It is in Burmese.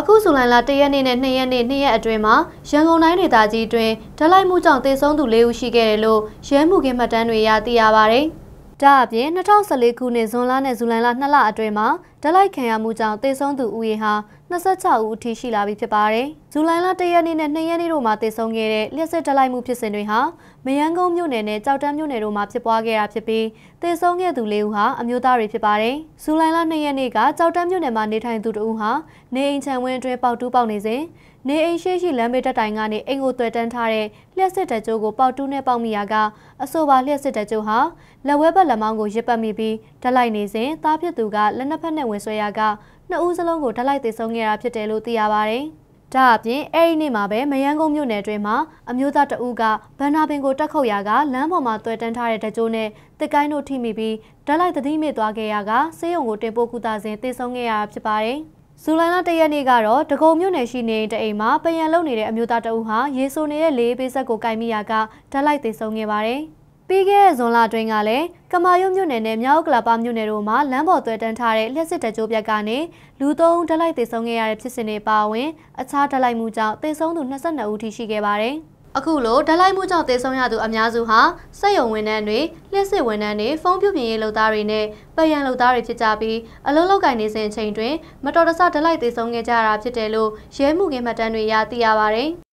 အခုဇူလိုင်လ၁ရက်နေ့နဲ့၂ရက်နေ့နှစ်ရက်အတွင်းမှာရန်ကုန်တိုင်းဒေသကြီးအတွင်းဓာတ်လိုက်မှုကြောင့်သေဆုံးသူ၄ဦးရှိခဲ့တယ်လို့ရဲမှုခင်းမှတ်တမ်းတွေရသိရပါတယ်။ဒါအပြင်2014ခုနှစ်ဇွန်လနဲ့ဇူလိုင်လ2လအတွင်းမှာဓာတ်လိုက်ခံရမှုကြောင့်သေဆုံးသူဦးရေဟာ 26ဦးအထိရှိလာပြီဖြစ်ပါတယ်။ဇူလိုင်လ1ရက်နေ့နဲ့2ရက်နေ့တို့မှာသေဆုံးခဲ့တဲ့လျှက်စစ်ဓာတ်လိုက်မှုဖြစ်စဉ်တွေဟာမယန်းကုန်းမြို့နယ်နဲ့ကြောက်တန်းမြို့နယ်တို့မှာဖြစ်ပွားခဲ့တာဖြစ်ပြီးသေဆုံးခဲ့သူ၄ဦးဟာအမျိုးသားတွေဖြစ်ပါတယ်။ဇူလိုင်လ2ရက်နေ့ကကြောက်တန်းမြို့နယ်မှာနေထိုင်သူတဦးဟာနေအိမ်ခြံဝင်းအတွင်းပေါက်တူးပေါက်နေစဉ်နေအိမ်ရှိရှိလမ်းဘေးတက်တိုင်ကနေအိမ်ကိုတွေ့တန်းထားတဲ့လျှက်စစ်တပ်ကျိုးကိုပေါက်တူးနဲ့ပေါက်မိရာကအဆိုပါလျှက်စစ်တပ်ကျိုးဟာလက်ဝဲဘက်လက်မောင်းကိုရစ်ပတ်မိပြီးဓာတ်လိုက်နေစဉ်သားဖြစ်သူကလက်နှစ်ဖက်နဲ့ဝင်ဆွဲရာက နှစ်ဦးစလုံးကိုဓာတ်လိုက်သေဆုံးခဲ့တာဖြစ်တယ်လို့သိရပါတယ်။ဒါအပြင်အဲ့ဒီနေ့မှာပဲမယန်းကုန်းမြို့နယ်အတွင်းမှာအမျိုးသားတဦးကဗန္နာပင်ကိုတက်ခုတ်ရာကလမ်းပေါ်မှာတွေ့တန်းထားတဲ့တကြိုးနဲ့တစ်ကိုင်းတို့ထိမိပြီးဓာတ်လိုက်သတိမေ့သွားခဲ့ရာကဆေးရုံကိုတင်ပို့ကုသစဉ်သေဆုံးခဲ့ရတာဖြစ်ပါတယ်။ဇူလိုင်လ၁ရက်နေ့ကတော့ဒဂုံမြို့နယ်ရှိနေတအိမ်မှာပယံလုံနေတဲ့အမျိုးသားတအုပ်ဟာရေဆိုနေတဲ့လေးပေးဆက်ကိုကင်မိရာကဓာတ်လိုက်သေဆုံးခဲ့ပါတယ်။ ပြီးခဲ့တဲ့ဇွန်လအတွင်းကလည်းကမာရွတ်မြို့နယ်နဲ့မြောက်ကလာပါမြို့နယ်တို့မှာလမ်းပေါ်သွဲတန်းထားတဲ့လျှက်စစ်တကြိုးပြက်ကနေလူသုံးဓာတ်လိုက်သေဆုံးခဲ့ရတဲ့ဖြစ်စဉ်တွေပါဝင်အခြားဓာတ်လိုက်မှုကြောင့်သေဆုံးသူ22ဦးထိရှိခဲ့ပါတယ်။အခုလိုဓာတ်လိုက်မှုကြောင့်သေဆုံးရသူအများစုဟာစက်ရုံဝန်ထမ်းတွေလျှက်စစ်ဝန်ထမ်းတွေဖုန်းပြုပြင်ရေးလုပ်သားတွေနဲ့ပယံလုပ်သားတွေဖြစ်ကြပြီးအလုံးလောက်ကင်နေစဉ်အချိန်တွင်မတော်တဆဓာတ်လိုက်သေဆုံးခဲ့ကြတာဖြစ်တယ်လို့ရဲမှုခင်းမှတ်တမ်းတွေရသိရပါတယ်။